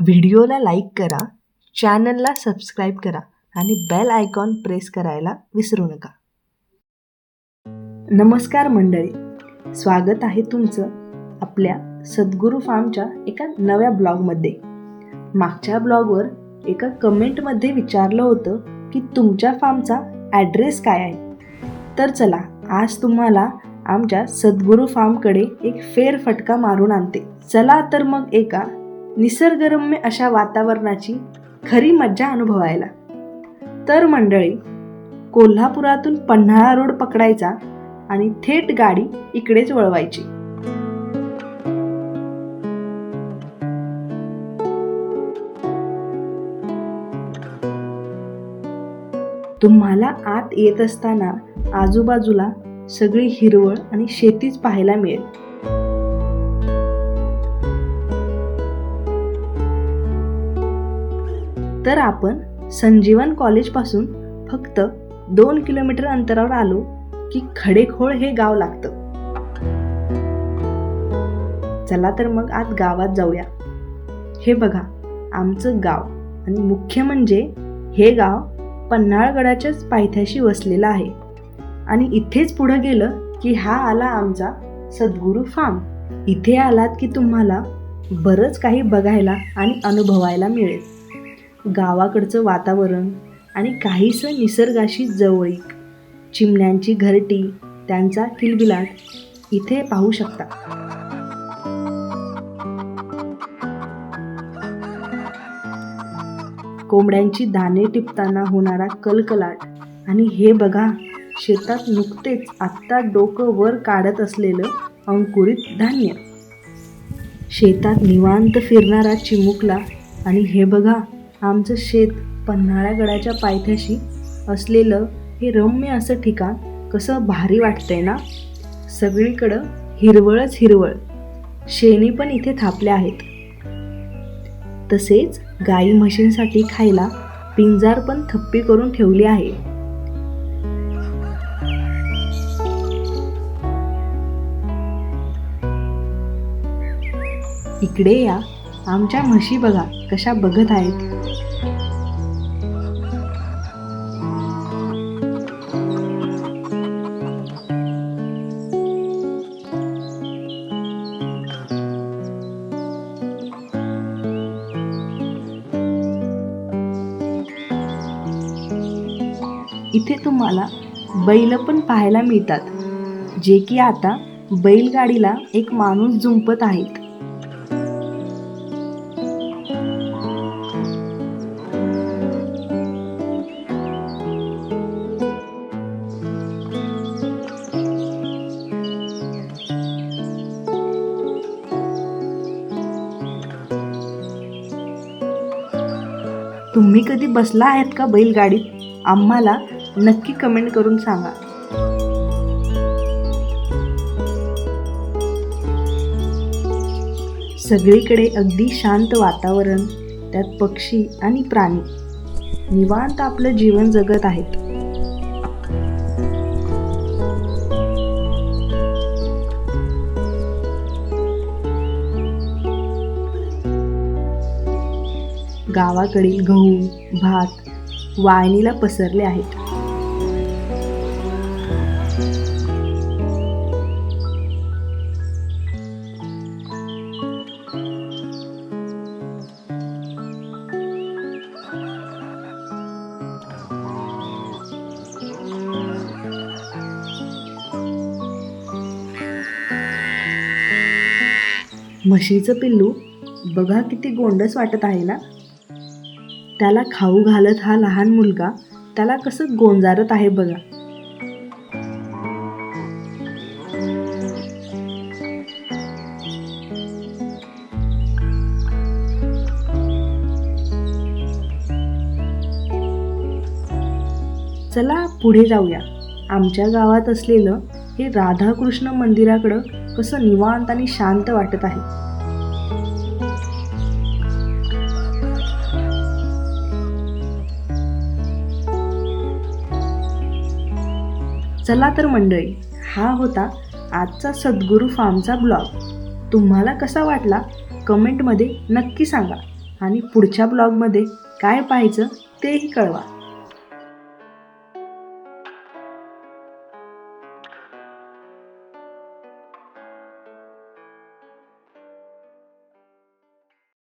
व्हिडिओला लाईक करा चॅनलला सबस्क्राईब करा आणि बेल आयकॉन प्रेस करायला विसरू नका. नमस्कार मंडळी स्वागत आहे तुमचं आपल्या सद्गुरू फार्मच्या एका नव्या ब्लॉगमध्ये. मागच्या ब्लॉगवर एका कमेंटमध्ये विचारलं होतं की तुमच्या फार्मचा ॲड्रेस काय आहे? तर चला आज तुम्हाला आमच्या सद्गुरू फार्मकडे एक फेरफटका मारून आणते. चला तर मग एका निसर्गरम्य अशा वातावरणाची खरी मज्जा अनुभवायला. तर मंडळी कोल्हापुरातून पन्हाळा रोड पकडायचा आणि थेट गाडी इकडेच वळवायची. तुम्हाला आत येत असताना आजूबाजूला सगळी हिरवळ आणि शेतीच पाहायला मिळेल. तर आपण संजीवन कॉलेजपासून फक्त दोन किलोमीटर अंतरावर आलो की खडेखोळ हे गाव लागतं. चला तर मग आज गावात जाऊया. हे बघा आमचं गाव आणि मुख्य म्हणजे हे गाव पन्हाळगडाच्याच पायथ्याशी वसलेलं आहे. आणि इथेच पुढं गेलं की हा आला आमचा सद्गुरू फार्म इथे आलात की तुम्हाला बरंच काही बघायला आणि अनुभवायला मिळेल. गावाकडचं वातावरण आणि काहीसं निसर्गाशी जवळीक. चिमण्यांची घरटी त्यांचा किलबिलाट इथे पाहू शकता. कोंबड्यांची दाणे टिपताना होणारा कलकलाट आणि हे बघा शेतात नुकतेच आत्ता डोकं वर काढत असलेलं अंकुरित धान्य. शेतात निवांत फिरणारा चिमुकला आणि हे बघा आमचं शेत पन्हाळ्यागडाच्या पायथ्याशी असलेलं हे रम्य असं ठिकाण कसं भारी वाटतंय ना? सगळीकडं हिरवळच हिरवळ. शेणी पण इथे थापल्या आहेत. तसेच गाई म्हशींसाठी खायला पिंजार पण थप्पी करून ठेवली आहे. इकडे या आमच्या म्हशी बघा कशा बघत आहेत. इथे तुम्हाला बैल पण पाहायला मिळतात जे की आता बैलगाडीला एक माणूस झुंपत आहेत. तुम्ही कधी बसला आहेत का बैलगाडीत? आम्हाला नक्की कमेंट करून सांगा. सगळीकडे अगदी शांत वातावरण त्यात पक्षी आणि प्राणी निवांत आपलं जीवन जगत आहेत. गावाकडील गहू भात वाळणीला पसरले आहेत. म्हशीचं पिल्लू बघा किती गोंडस वाटत आहे ना? त्याला खाऊ घालत हा लहान मुलगा त्याला कसं गोंजारत आहे बघा. चला पुढे जाऊया. आमच्या गावात असलेलं हे राधाकृष्ण मंदिराकडं कसं निवांत आणि शांत वाटत आहे. चला तर मंडळी हा होता आजचा सद्गुरू फार्मचा ब्लॉग. तुम्हाला कसा वाटला? कमेंटमध्ये नक्की सांगा. आणि पुढच्या ब्लॉगमध्ये काय पाहायचं तेही कळवा.